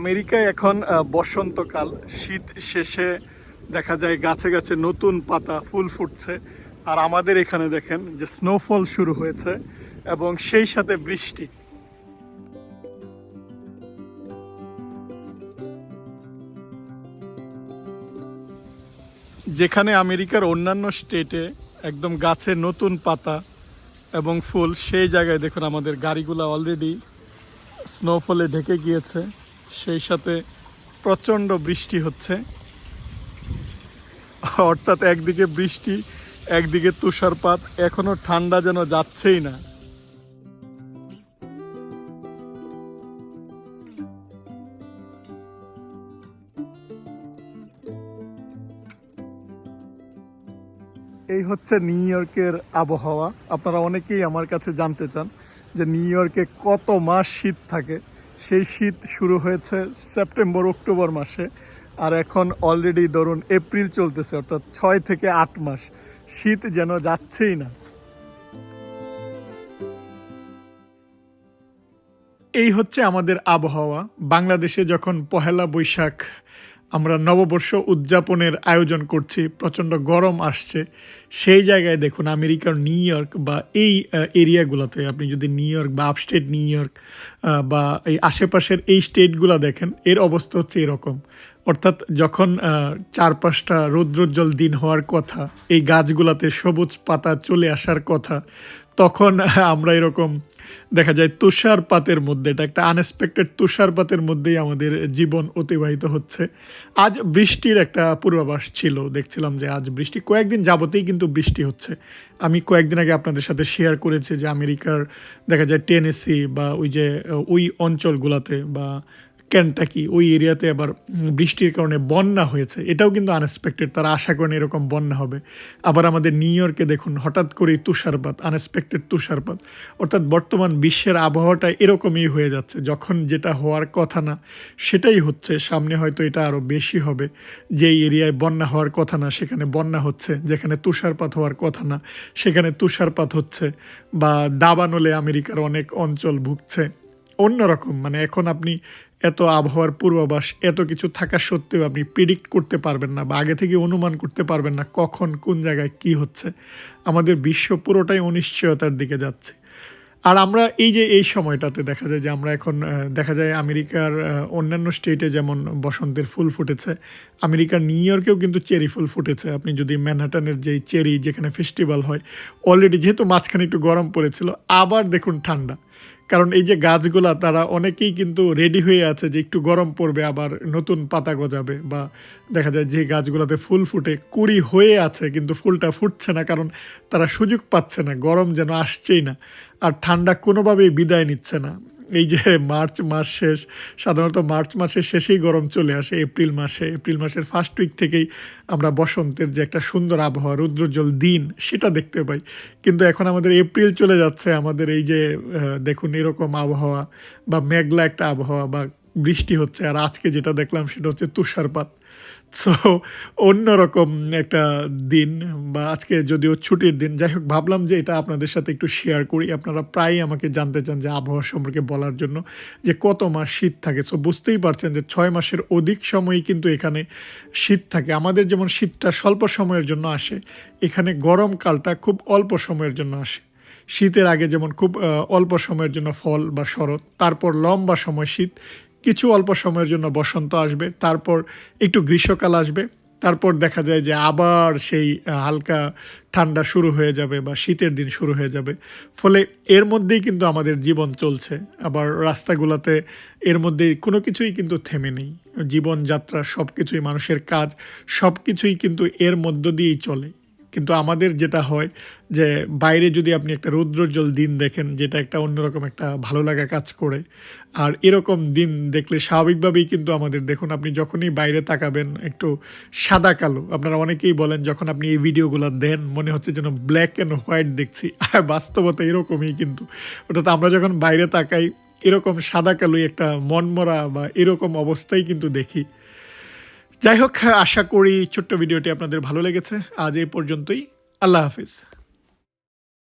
আমেরিকায় এখন বসন্তকাল। শীত শেষে দেখা যায় গাছে গাছে নতুন পাতা, ফুল ফুটছে। আর আমাদের এখানে দেখেন যে স্নোফল শুরু হয়েছে এবং সেই সাথে বৃষ্টি। যেখানে আমেরিকার অন্যান্য স্টেটে একদম গাছে নতুন পাতা এবং ফুল, সেই জায়গায় দেখুন আমাদের গাড়িগুলো অলরেডি স্নোফলে ঢেকে গিয়েছে। সেই সাথে প্রচণ্ড বৃষ্টি হচ্ছে। অর্থাৎ একদিকে বৃষ্টি, একদিকে তুষারপাত, এখনও ঠান্ডা যেন যাচ্ছেই না। এই হচ্ছে নিউ ইয়র্কের আবহাওয়া। আপনারা অনেকেই আমার কাছে জানতে চান যে নিউ ইয়র্কে কত মাস শীত থাকে। সেই শীত শুরু হয়েছে সেপ্টেম্বর, অক্টোবর মাসে। আর এখন অলরেডি ধরুন এপ্রিল চলতেছে, অর্থাৎ ছয় থেকে আট মাস। শীত যেন যাচ্ছেই না। এই হচ্ছে আমাদের আবহাওয়া। বাংলাদেশে যখন পহেলা বৈশাখ আমরা নববর্ষ উদযাপনের আয়োজন করছি, প্রচণ্ড গরম আসছে। সেই জায়গায় দেখুন, আমেরিকার নিউ ইয়র্ক বা এই এরিয়াগুলোতে, আপনি যদি নিউ ইয়র্ক বা আপস্টেট নিউ ইয়র্ক বা এই আশেপাশের এই স্টেটগুলো দেখেন, এর অবস্থা হচ্ছে এরকম। অর্থাৎ যখন চার পাঁচটা রৌদ্রোজ্জ্বল দিন হওয়ার কথা, এই গাছগুলোতে সবুজ পাতা চলে আসার কথা তখন আমরা এরকম দেখা যায় তুষারপাতের মধ্যে, এটা একটা আনএক্সপেক্টেড তুষারপাতের মধ্যেই আমাদের জীবন অতিবাহিত হচ্ছে। আজ বৃষ্টির একটা পূর্বাভাস ছিল, দেখছিলাম যে আজ বৃষ্টি, কয়েকদিন যাবতেই কিন্তু বৃষ্টি হচ্ছে। আমি কয়েকদিন আগে আপনাদের সাথে শেয়ার করেছি যে আমেরিকার দেখা যায় টেনেসি বা ওই যে, ওই অঞ্চলগুলোতে বা ক্যান্টাকি ওই এরিয়াতে আবার বৃষ্টির কারণে বন্যা হয়েছে। এটাও কিন্তু আনএক্সপেক্টেড তারা আশা করেন এরকম বন্যা হবে। আবার আমাদের নিউ ইয়র্কে দেখুন, হঠাৎ করেই তুষারপাত আনএক্সপেক্টেড তুষারপাত। অর্থাৎ বর্তমান বিশ্বের আবহাওয়াটা এরকমই হয়ে যাচ্ছে, যখন যেটা হওয়ার কথা না, সেটাই হচ্ছে। সামনে হয়তো এটা আরও বেশি হবে। যেই এরিয়ায় বন্যা হওয়ার কথা না, সেখানে বন্যা হচ্ছে। যেখানে তুষারপাত হওয়ার কথা না, সেখানে তুষারপাত হচ্ছে। বা দাবানলে আমেরিকার অনেক অঞ্চল ভুগছে। অন্যরকম মানে এখন আপনি এত আবহাওয়ার পূর্বাভাস, এত কিছু থাকা সত্ত্বেও আপনি প্রিডিক্ট করতে পারবেন না বা আগে থেকে অনুমান করতে পারবেন না কখন, কোন জায়গায় কি হচ্ছে। আমাদের বিশ্ব পুরোটাই অনিশ্চয়তার দিকে যাচ্ছে। আর আমরা এই যে এই সময়টাতে দেখা যায় যে আমরা এখন দেখা যায় আমেরিকার অন্যান্য স্টেটে যেমন বসন্তের ফুল ফুটেছে, আমেরিকার নিউ ইয়র্কেও কিন্তু চেরি ফুল ফুটেছে। আপনি যদি ম্যানহাটানের যে চেরি যেখানে ফেস্টিভ্যাল হয়, অলরেডি যেহেতু মাঝখানে একটু গরম পড়েছিল, আবার দেখুন ঠান্ডা। কারণ এই যে গাছগুলা, তারা অনেকেই কিন্তু রেডি হয়ে আছে যে একটু গরম পড়বে, আবার নতুন পাতা গজাবে বা দেখা যায় যে গাছগুলোতে ফুল ফুটে, কুড়ি হয়ে আছে, কিন্তু ফুলটা ফুটছে না, কারণ তারা সুযোগ পাচ্ছে না, গরম যেন আসছেই না। আর ঠান্ডা কোনোভাবেই বিদায় নিচ্ছে না। এই যে মার্চ মাস শেষ, সাধারণত মার্চ মাসের শেষেই গরম চলে আসে, এপ্রিল মাসে। এপ্রিল মাসের ফার্স্ট উইক থেকেই আমরা বসন্তের যে একটা সুন্দর আবহাওয়া, রৌদ্রোজ্জ্বল দিন, সেটা দেখতে পাই। কিন্তু এখন আমাদের এপ্রিল চলে যাচ্ছে, আমাদের এই যে দেখুন এরকম আবহাওয়া বা মেঘলা একটা আবহাওয়া বা বৃষ্টি হচ্ছে। আর আজকে যেটা দেখলাম, সেটা হচ্ছে তুষারপাত। সো অন্যরকম একটা দিন বা আজকে যদিও ছুটির দিন, যাই হোক, ভাবলাম যে এটা আপনাদের সাথে একটু শেয়ার করি। আপনারা প্রায়ই আমাকে জানতে চান যে আবহাওয়া সম্পর্কে বলার জন্য যে কত মাস শীত থাকে। সো বুঝতেই পারছেন যে ছয় মাসের অধিক সময়ই কিন্তু এখানে শীত থাকে। আমাদের যেমন শীতটা স্বল্প সময়ের জন্য আসে, এখানে গরমকালটা খুব অল্প সময়ের জন্য আসে। শীতের আগে যেমন খুব অল্প সময়ের জন্য ফল বা শরৎ, তারপর লম্বা সময় শীত কিছু অল্প সময়ের জন্য বসন্ত আসবে, তারপর একটু গ্রীষ্মকাল আসবে, তারপর দেখা যায় যে আবার সেই হালকা ঠান্ডা শুরু হয়ে যাবে বা শীতের দিন শুরু হয়ে যাবে। ফলে এর মধ্যেই কিন্তু আমাদের জীবন চলছে। আবার রাস্তাগুলোতে এর মধ্যে কোনো কিছুই কিন্তু থেমে নেই। জীবনযাত্রা সব কিছুই মানুষের কাজ সব কিছুই কিন্তু এর মধ্য দিয়েই চলে। কিন্তু আমাদের যেটা হয় যে বাইরে যদি আপনি একটা রৌদ্রোজ্জ্বল দিন দেখেন, যেটা একটা অন্যরকম একটা ভালো লাগা কাজ করে, আর এরকম দিন দেখলে স্বাভাবিকভাবেই কিন্তু আমাদের, দেখুন আপনি যখনই বাইরে তাকাবেন একটু সাদা কালো, আপনারা অনেকেই বলেন যখন আপনি এই ভিডিওগুলো দেন, মনে হচ্ছে যেন ব্ল্যাক অ্যান্ড হোয়াইট দেখছি, আর বাস্তবতা এরকমই কিন্তু। অর্থাৎ আমরা যখন বাইরে তাকাই, এরকম সাদা কালোই একটা মনমরা বা এরকম অবস্থাই কিন্তু দেখি। যাই হোক আশা করি ছোট্ট ভিডিওটি আপনাদের ভালো লেগেছে। আজ এই পর্যন্তই। আল্লাহ হাফিজ।